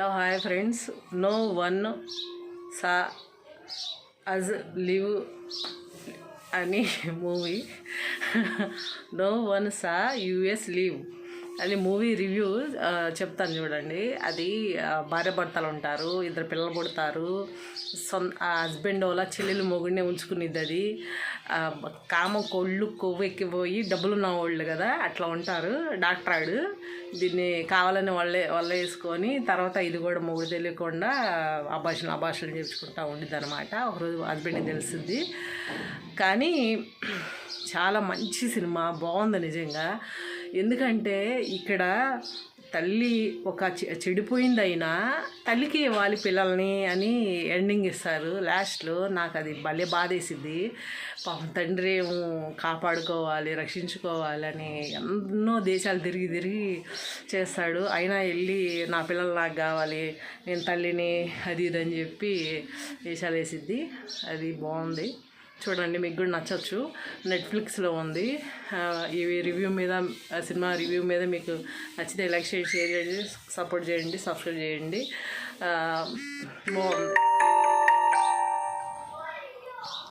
Hello hi friends no one saw us leave అని movie no one saw us leave అది movie review చెప్తాను చూడండి. అది భార్య భర్తలు ఉంటారు ఇద్దరు పిల్లలు పుడతారు సొంత ఆ హస్బెండ్ వాళ్ళ చెల్లెలు మొగుడినే ఉంచుకునేది అది. కామ కొళ్ళు కొవ్వు ఎక్కిపోయి డబ్బులు ఉన్న వాళ్ళు కదా అట్లా ఉంటారు డాక్టర్ ఆడు. దీన్ని కావాలని వాళ్ళే వాళ్ళే వేసుకొని తర్వాత ఇది కూడా మొగుడు తెలియకుండా అభాషణ అభాషణ చేర్చుకుంటా ఉండిద్ది అనమాట ఒకరోజు హస్బెండ్కి తెలిసింది కానీ చాలా మంచి సినిమా బాగుంది నిజంగా. ఎందుకంటే ఇక్కడ తల్లి ఒక చె- చెడిపోయింది అయినా తల్లికి ఇవ్వాలి పిల్లల్ని అని ఎండింగ్ ఇస్తారు. లాస్ట్లో నాకు అది భలే బాధేసింది. పాపం తండ్రి ఏమో కాపాడుకోవాలి రక్షించుకోవాలని ఎన్నో దేశాలు తిరిగి తిరిగి చేస్తాడు. అయినా వెళ్ళి నా పిల్లలు నాకు కావాలి నేను తల్లిని అది ఇది అని చెప్పి దేశాలు వేసిద్ది. అది బాగుంది. చూడండి మీకు కూడా నచ్చచ్చు. నెట్ఫ్లిక్స్లో ఉంది. ఇవి రివ్యూ మీద సినిమా రివ్యూ మీద మీకు నచ్చితే లైక్ చేయండి షేర్ చేయండి సపోర్ట్ చేయండి సబ్స్క్రైబ్ చేయండి. బాగుంది